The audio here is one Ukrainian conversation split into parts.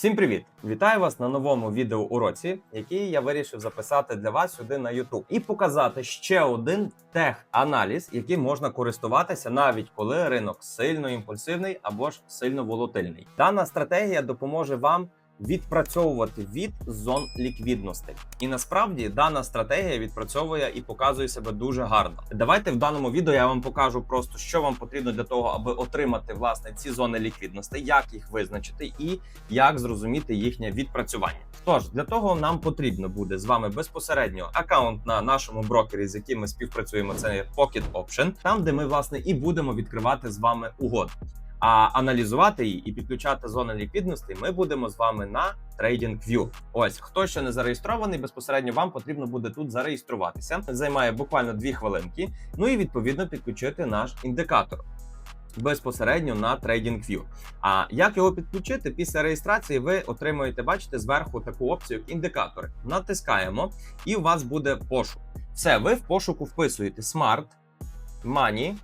Всім привіт! Вітаю вас на новому відеоуроці, який я вирішив записати для вас сюди на YouTube і показати ще один тех-аналіз, яким можна користуватися навіть коли ринок сильно імпульсивний або ж сильно волатильний. Дана стратегія допоможе вам відпрацьовувати від зон ліквідності. І насправді дана стратегія відпрацьовує і показує себе дуже гарно. Давайте в даному відео я вам покажу просто, що вам потрібно для того, аби отримати власне ці зони ліквідності, як їх визначити і як зрозуміти їхнє відпрацювання. Тож для того нам потрібно буде з вами безпосередньо аккаунт на нашому брокері, з яким ми співпрацюємо. Це Pocket Option, там де ми власне і будемо відкривати з вами угоду. А аналізувати її і підключати зони ліквідності ми будемо з вами на TradingView. Ось хто ще не зареєстрований, безпосередньо вам потрібно буде тут зареєструватися. Займає буквально 2 хвилинки. Ну і відповідно підключити наш індикатор. Безпосередньо на TradingView. А як його підключити? Після реєстрації ви отримуєте, бачите, зверху таку опцію як індикатори. Натискаємо, і у вас буде пошук. Все, ви в пошуку вписуєте Smart Money.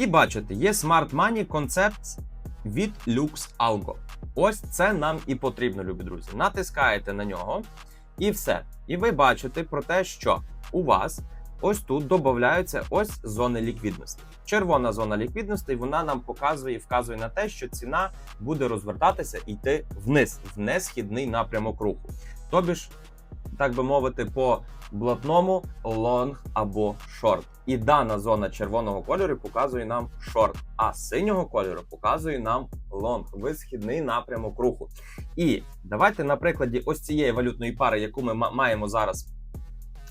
І бачите, є Smart Money Concepts від Lux Algo. Ось це нам і потрібно, любі друзі. Натискаєте на нього, і все. І ви бачите про те, що у вас ось тут додаються ось зони ліквідності. Червона зона ліквідності вона нам показує, і вказує на те, що ціна буде розвертатися і йти вниз, в несхідний напрямок руху. Тобі ж, так би мовити, по блатному лонг або шорт. І дана зона червоного кольору показує нам шорт, а синього кольору показує нам лонг, висхідний напрямок руху. І давайте на прикладі ось цієї валютної пари, яку ми маємо зараз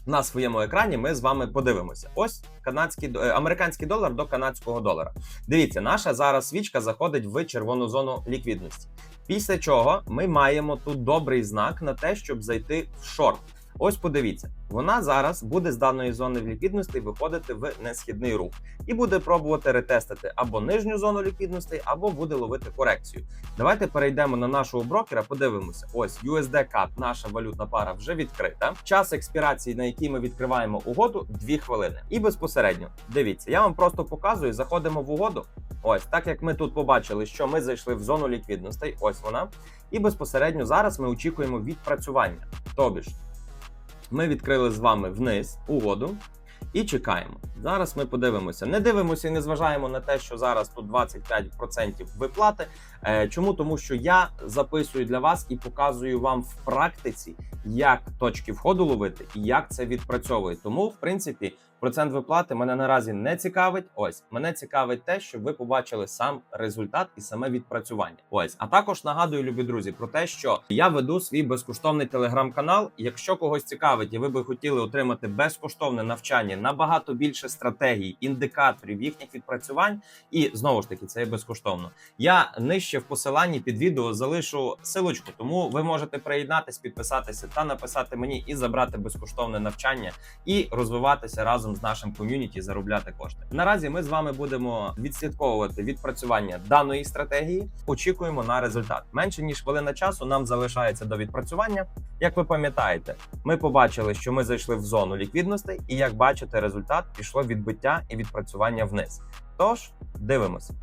на своєму екрані, ми з вами подивимося. Ось канадський е, американський долар до канадського долара. Дивіться, наша зараз свічка заходить в червону зону ліквідності. Після чого ми маємо тут добрий знак на те, щоб зайти в шорт. Ось подивіться, вона зараз буде з даної зони ліквідності виходити в несхідний рух і буде пробувати ретестити або нижню зону ліквідності, або буде ловити корекцію. Давайте перейдемо на нашого брокера, подивимося. Ось USD CAD, наша валютна пара вже відкрита. Час експірації, на який ми відкриваємо угоду, 2 хвилини. І безпосередньо дивіться, я вам просто показую, заходимо в угоду. Ось так як ми тут побачили, що ми зайшли в зону ліквідності, ось вона. І безпосередньо зараз ми очікуємо відпрацювання. Тобі ж, ми відкрили з вами вниз угоду і чекаємо. Зараз ми подивимося. Не дивимося і не зважаємо на те, що зараз тут 25% виплати. Е, Чому? Тому що я записую для вас і показую вам в практиці, як точки входу ловити і як це відпрацьовує. Тому, в принципі, процент виплати мене наразі не цікавить. Ось мене цікавить те, щоб ви побачили сам результат і саме відпрацювання. Ось, а також нагадую, любі друзі, про те, що я веду свій безкоштовний телеграм-канал. Якщо когось цікавить, і ви би хотіли отримати безкоштовне навчання набагато більше стратегій, індикаторів, їхніх відпрацювань, і знову ж таки це є безкоштовно. Я нижче в посиланні під відео залишу силочку, тому ви можете приєднатись, підписатися та написати мені і забрати безкоштовне навчання і розвиватися разом з нашим ком'юніті, заробляти кошти. Наразі ми з вами будемо відслідковувати відпрацювання даної стратегії. Очікуємо на результат. Менше ніж хвилина часу нам залишається до відпрацювання. Як ви пам'ятаєте, ми побачили, що ми зайшли в зону ліквідностей, і як бачите, результат пішло відбиття і відпрацювання вниз. Тож дивимося.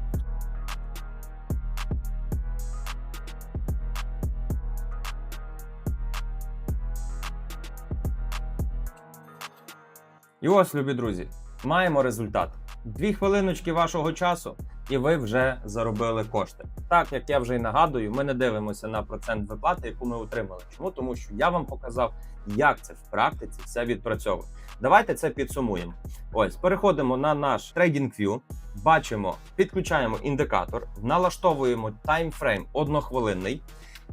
І ось, любі друзі, маємо результат. Дві хвилиночки вашого часу, і ви вже заробили кошти. Так як я вже й нагадую, ми не дивимося на процент виплати, яку ми отримали. Чому? Тому що я вам показав, як це в практиці все відпрацьовує. Давайте це підсумуємо. Ось переходимо на наш TradingView, бачимо, підключаємо індикатор, налаштовуємо таймфрейм однохвилинний.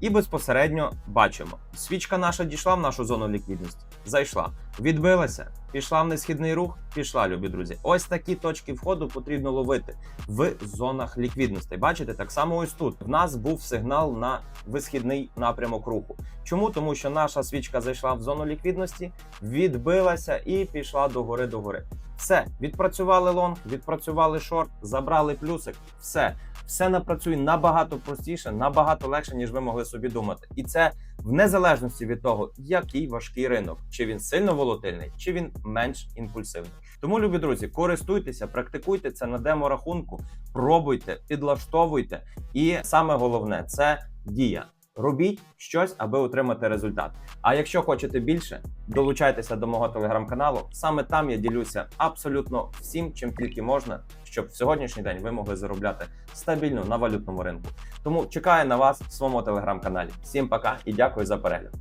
І безпосередньо бачимо, свічка наша дійшла в нашу зону ліквідності, зайшла, відбилася, пішла в несхідний рух, пішла, любі друзі. Ось такі точки входу потрібно ловити в зонах ліквідності. Бачите, так само ось тут в нас був сигнал на висхідний напрямок руху. Чому? Тому що наша свічка зайшла в зону ліквідності, відбилася і пішла догори догори. Все, відпрацювали лонг, відпрацювали шорт, забрали плюсик. Все, все напрацює набагато простіше, набагато легше, ніж ви могли собі думати. І це в незалежності від того, який важкий ринок, чи він сильно волатильний, чи він менш імпульсивний. Тому, любі друзі, користуйтеся, практикуйте це на демо-рахунку, пробуйте, підлаштовуйте. І саме головне це дія. Робіть щось, аби отримати результат. А якщо хочете більше, долучайтеся до мого телеграм-каналу. Саме там я ділюся абсолютно всім, чим тільки можна, щоб в сьогоднішній день ви могли заробляти стабільно на валютному ринку. Тому чекаю на вас в своєму телеграм-каналі. Всім пока і дякую за перегляд.